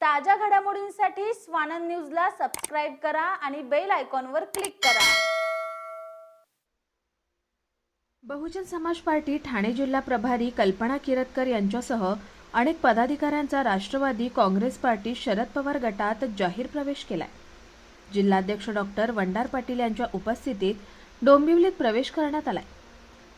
ताज्या घडामोडींसाठी स्वानंद न्यूजला सबस्क्राईब करा आणि बेल आयकॉनवर क्लिक करा. बहुजन समाज पार्टी ठाणे जिल्हा प्रभारी कल्पना किरतकर यांच्यासह अनेक पदाधिकाऱ्यांचा राष्ट्रवादी काँग्रेस पार्टी शरद पवार गटात जाहीर प्रवेश केलाय. जिल्हाध्यक्ष डॉक्टर वंडार पाटील यांच्या उपस्थितीत डोंबिवलीत प्रवेश करण्यात आलाय.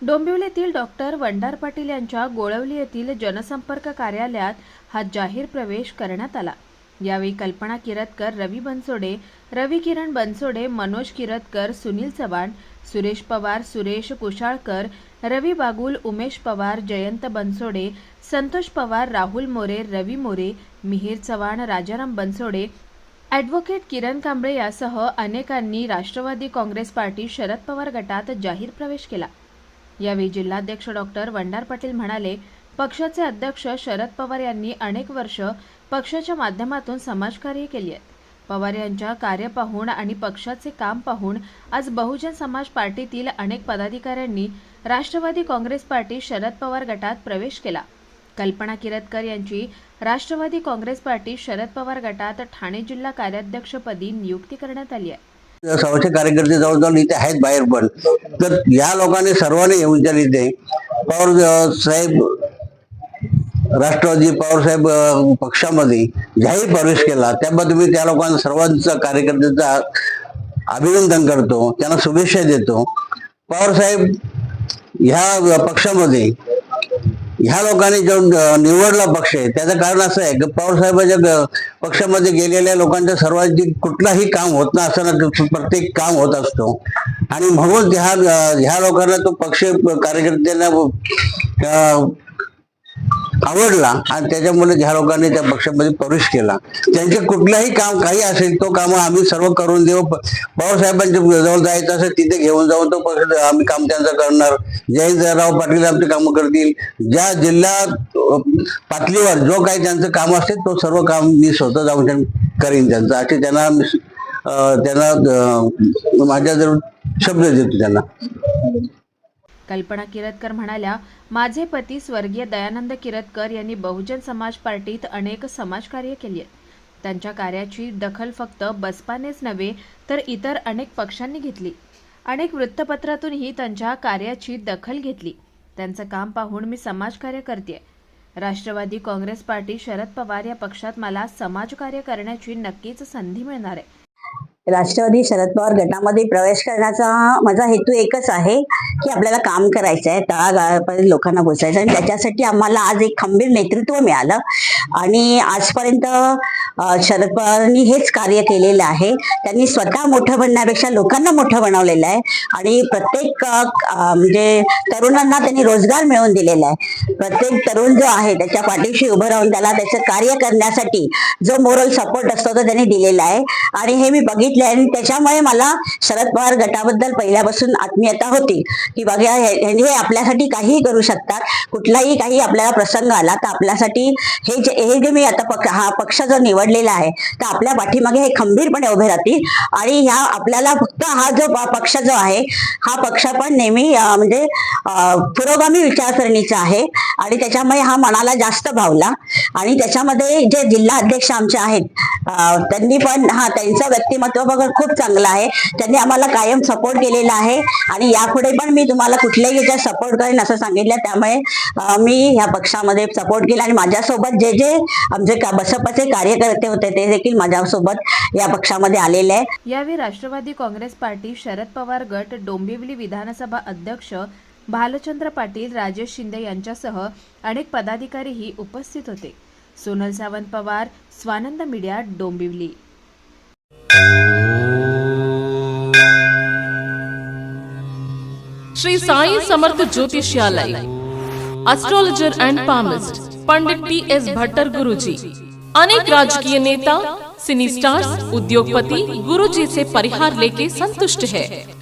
डोंबिवलीतील डॉक्टर वंडार पाटील यांच्या गोळवली येथील जनसंपर्क कार्यालयात हा जाहीर प्रवेश करण्यात आला. यावेळी कल्पना किरतकर रवी बनसोडे रवी किरण बनसोडे मनोज किरतकर सुनील चव्हाण सुरेश पवार सुरेश कुशाळकर रवी बागुल उमेश पवार जयंत बनसोडे संतोष पवार राहुल मोरे रवी मोरे मिहीर चव्हाण राजाराम बनसोडे ॲडव्होकेट किरण कांबळे यासह अनेकांनी राष्ट्रवादी काँग्रेस पार्टी शरद पवार गटात जाहीर प्रवेश केला. यावेळी जिल्हाध्यक्ष डॉक्टर वंडार पाटील म्हणाले पक्षाचे अध्यक्ष शरद पवार यांनी अनेक वर्ष पक्षाच्या माध्यमातून समाजकार्य केली आहेत पवार यांच्या कार्य पाहून आणि पक्षाचे काम पाहून आज बहुजन समाज पार्टीतील अनेक पदाधिकाऱ्यांनी राष्ट्रवादी काँग्रेस पार्टी शरद पवार गटात प्रवेश केला. कल्पना किरतकर यांची राष्ट्रवादी काँग्रेस पार्टी शरद पवार गटात ठाणे जिल्हा कार्याध्यक्षपदी नियुक्ती करण्यात आली आहे. सव्वाशे कार्यकर्ते जवळजवळ इथे आहेत बाहेर पण. तर या लोकांनी सर्वांनी येऊन त्या इथे पवार साहेब राष्ट्रवादी पवार साहेब पक्षामध्ये ज्याही प्रवेश केला त्याबद्दल मी त्या लोकांना सर्वांचा कार्यकर्त्यांचा अभिनंदन करतो. त्यांना शुभेच्छा देतो. पवार साहेब ह्या पक्षामध्ये ह्या लोकांनी जो निवडला पक्ष आहे त्याचं कारण असं आहे की पवारसाहेबांच्या पक्षामध्ये गेलेल्या लोकांच्या सर्वाधिक कुठलाही काम होत ना असताना प्रत्येक काम होत असतो. आणि म्हणून ह्या ह्या लोकांना तो पक्ष कार्यकर्त्यांना आवडला आणि त्याच्यामुळे ह्या लोकांनी त्या पक्षामध्ये प्रवेश केला. त्यांचे कुठलंही काम काही असेल तो काम आम्ही सर्व करून देऊ. बाबासाहेबांच्या जवळ जायचं असेल तिथे घेऊन जाऊन तो पक्ष आम्ही काम त्यांचं करणार. जयंतराव पाटील आमचे कामं करतील. ज्या जिल्हा पातळीवर जो काही त्यांचं काम असेल तो सर्व काम मी स्वतः जाऊन करीन त्यांचं. असे त्यांना मी त्यांना माझ्या जवळ शब्द देतो त्यांना. कल्पना किरतकर म्हणाल्या माझे पती स्वर्गीय दयानंद किरतकर यांनी बहुजन समाज पार्टीत अनेक समाजकार्य केली. आहेत त्यांच्या कार्याची दखल फक्त बसपानेच नव्हे तर इतर अनेक पक्षांनी घेतली. अनेक वृत्तपत्रातूनही त्यांच्या कार्याची दखल घेतली. त्यांचं काम पाहून मी समाजकार्य करते राष्ट्रवादी काँग्रेस पार्टी शरद पवार या पक्षात मला समाजकार्य करण्याची नक्कीच संधी मिळणार आहे. राष्ट्रवादी शरद पवार गटामध्ये प्रवेश करण्याचा माझा हेतू एकच आहे की आपल्याला काम करायचं आहे तळागाळापर्यंत लोकांना पोचायचं आणि त्याच्यासाठी आम्हाला आज एक खंबीर नेतृत्व मिळालं. आणि आजपर्यंत शरद पवारांनी हेच कार्य केलेलं आहे. त्यांनी स्वतः मोठं बनण्यापेक्षा लोकांना मोठं बनवलेलं आहे. आणि प्रत्येक म्हणजे तरुणांना त्यांनी रोजगार मिळवून दिलेला आहे. प्रत्येक तरुण जो आहे त्याच्या पाठीशी उभं राहून त्याला त्याचं कार्य करण्यासाठी जो मोरल सपोर्ट असतो तो त्यांनी दिलेला आहे. आणि हे मी बघितलं म्हणजे आणि त्याच्यामुळे मला शरद पवार गटाबद्दल पहिल्यापासून आत्मीयता होती. की बघा हे हे- आपल्यासाठी काहीही करू शकतात. कुठलाही काही आपल्याला प्रसंग आला तर आपल्यासाठी हे जे हे जे मी आता पक्ष हा पक्ष जो निवडलेला आहे तर आपल्या पाठीमागे हे खंबीरपणे उभे राहतील. आणि ह्या आपल्याला फक्त हा जो पक्ष जो आहे हा पक्ष पण नेहमी म्हणजे पुरोगामी विचारसरणीचा आहे. आणि त्याच्यामुळे हा मनाला जास्त भावला. आणि त्याच्यामध्ये जे जिल्हा अध्यक्ष आमचे आहेत त्यांनी पण हा त्यांचं व्यक्तिमत्व बघून खूप चांगलं आहे. त्यांनी आम्हाला कायम सपोर्ट केलेला आहे. आणि यापुढे पण मी तुम्हाला कुठल्याही याच्यात सपोर्ट करेन असं सांगितलं. त्यामुळे मी ह्या पक्षामध्ये सपोर्ट केला. आणि माझ्यासोबत जे जे आमचे का- बसपाचे कार्यकर्ते होते ते देखील माझ्यासोबत या पक्षामध्ये आलेले आहे यावेळी राष्ट्रवादी काँग्रेस पार्टी शरद पवार गट डोंबिवली विधानसभा अध्यक्ष भालचंद्र पाटील राजेश शिंदे यांच्यासह अनेक पदाधिकारीही उपस्थित होते. Sonal Sawant Pawar, Swanand media, Dombivli. Shri Sai Samarth ज्योतिषालय astrologer and palmist Pandit T S Bhattar Guruji अनेक राजकीय नेता सिनी स्टार्स उद्योगपति गुरुजी से परिहार लेके संतुष्ट है।